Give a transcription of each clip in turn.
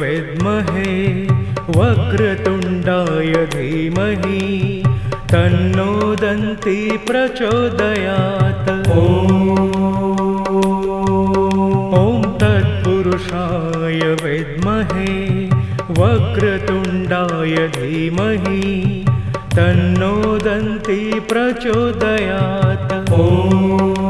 विद्महे वक्रतुण्डाय धीमहि तन्नो दन्ति प्रचोदयात्। ॐ तत्पुरुषाय विद्महे वक्रतुण्डाय धीमहि तन्नो दन्ति प्रचोदयात्। ॐ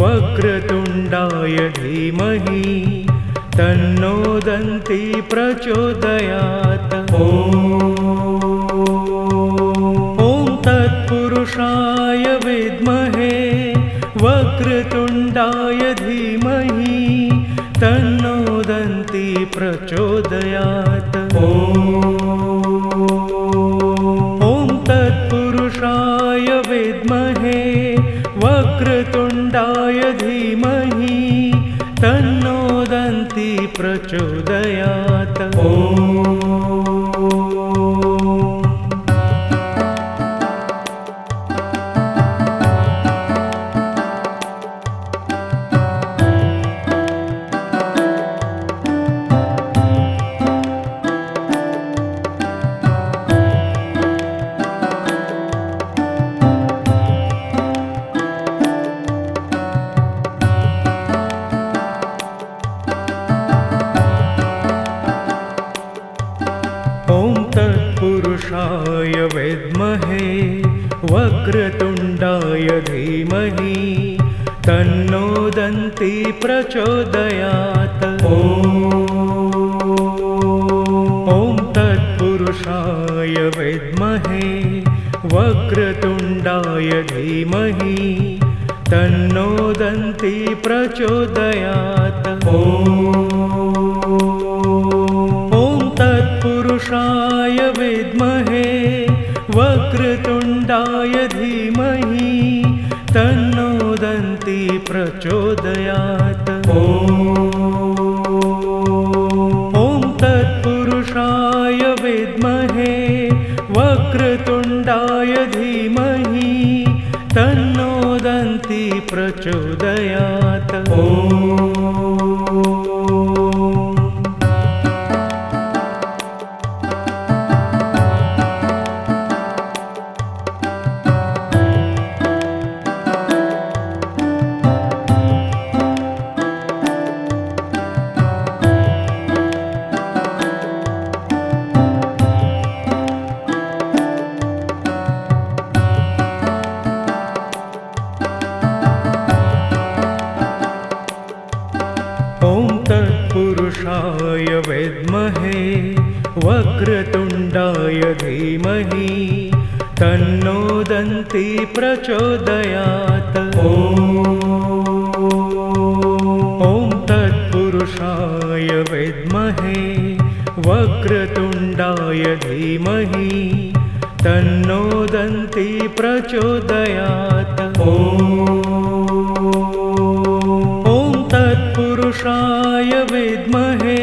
वक्रतुण्डाय धीमहि तन्नो दन्ति प्रचोदयात्। ॐ तत्पुरुषाय विद्महे वक्रतुण्डाय धीमहि तन्नो दन्ति प्रचोदयात्। ॐ प्रचोदयात्। ॐ प्रचोदयात्। ॐ तत्पुरुषाय विद्महे वक्रतुण्डाय धीमहि तन्नो दन्ति प्रचोदयात्। ॐ तत्पुरुषाय विद्महे वक्रतुण्डाय धीमहि दन्ति प्रचोदयात्। ॐ तत्पुरुषाय विद्महे वक्रतुण्डाय धीमहि तन्नो दन्ति प्रचोदयात्। ॐ वक्रतुण्डाय धीमहि तन्नो दन्ति प्रचोदयात्। ॐ तत्पुरुषाय विद्महे वक्रतुण्डाय धीमहि तन्नो दन्ति प्रचोदयात्। ॐ तत्पुरुषाय विद्महे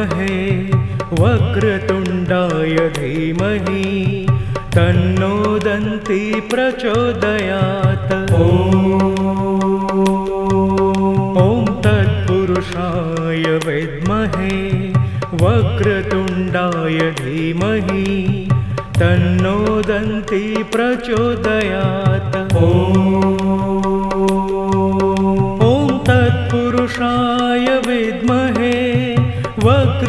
विद्महे वक्रतुण्डाय धीमहि तन्नो दन्ति प्रचोदयात्। ॐ तत्पुरुषाय विद्महे वक्रतुण्डाय धीमहि तन्नो दन्ति प्रचोदयात्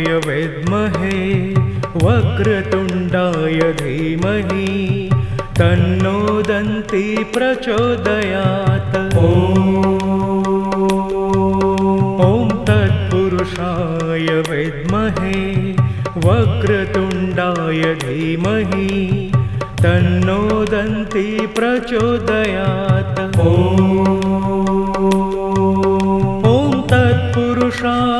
तत्पुरुषाय विद्महे वक्रतुण्डाय धीमहि तन्नो दन्ति प्रचोदयात्। ॐ तत्पुरुषाय विद्महे वक्रतुण्डाय धीमहि तन्नो दन्ति प्रचोदयात्। ॐ तत्पुरुषाय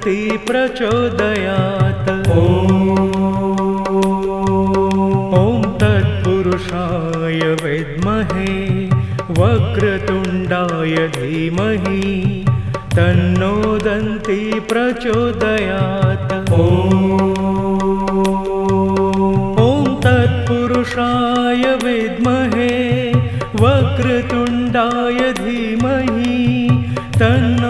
दन्ति प्रचोदयात्। ॐ तत्पुरुषाय विद्महे वक्रतुण्डाय धीमहि तन्नो दन्ति प्रचोदयात्। ॐ तत्पुरुषाय विद्महे वक्रतुण्डाय धीमहि तन्नो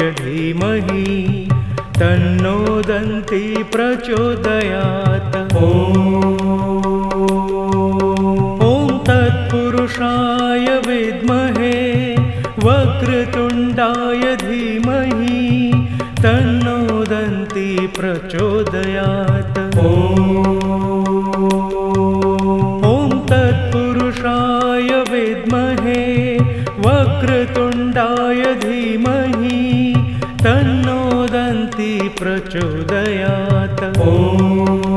धीमहि तन्नोदन्ति प्रचोदयात्। ॐ तत्पुरुषाय विद्महे वक्रतुण्डाय धीमहि तन्नोदन्ति प्रचोदयात्। ॐ तत्पुरुषाय विद्महे वक्रतुण्डाय प्रचोदयात्। ॐ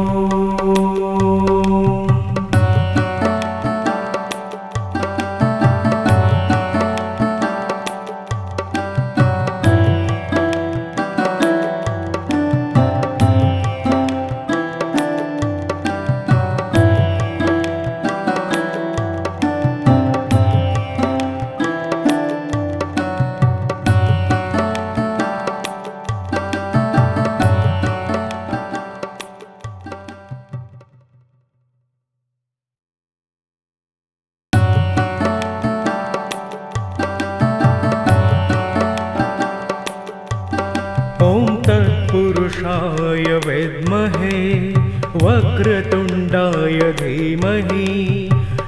वक्रतुण्डाय धीमहि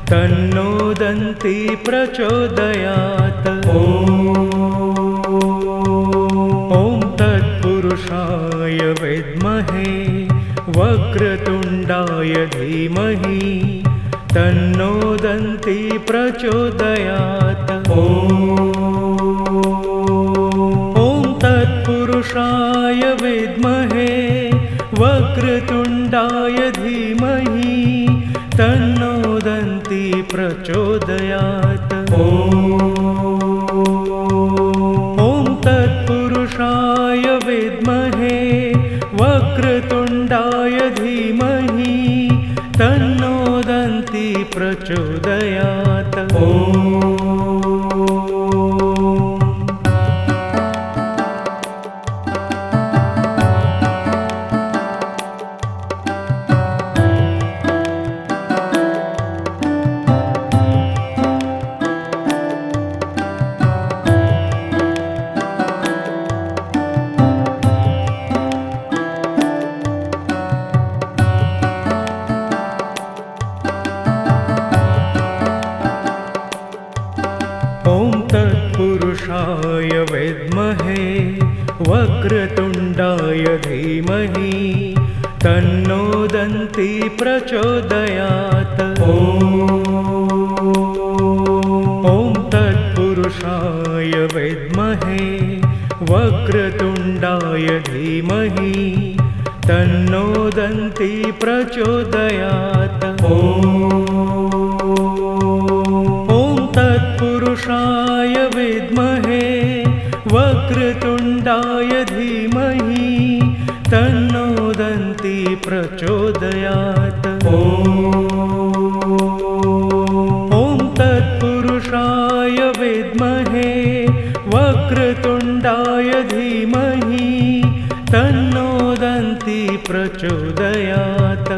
तन्नोदन्ति प्रचोदयात्। ॐ तत्पुरुषाय विद्महे वक्रतुण्डाय धीमहि तन्नोदन्ति प्रचोदयात्। ॐ तत्पुरुषाय विद्महे वक्रतुण्डाय धीमहि तन्नोदन्ति प्रचोदयात्। ॐ तत्पुरुषाय विद्महे वक्रतुण्डाय धीमहि तन्नोदन्ति प्रचोदयात्। ॐ वक्रतुण्डाय धीमहि तन्नोदन्ति प्रचोदयात्। ॐ तत्पुरुषाय विद्महे वक्रतुण्डाय धीमहि तन्नोदन्ति प्रचोदयात्। ॐ तत्पुरुषाय विद्महे वक्रतुण्डाय धीमहि तन्नोदन्ति प्रचोदयात्। ॐ तत्पुरुषाय विद्महे वक्रतुण्डाय धीमहि तन्नोदन्ति प्रचोदयात्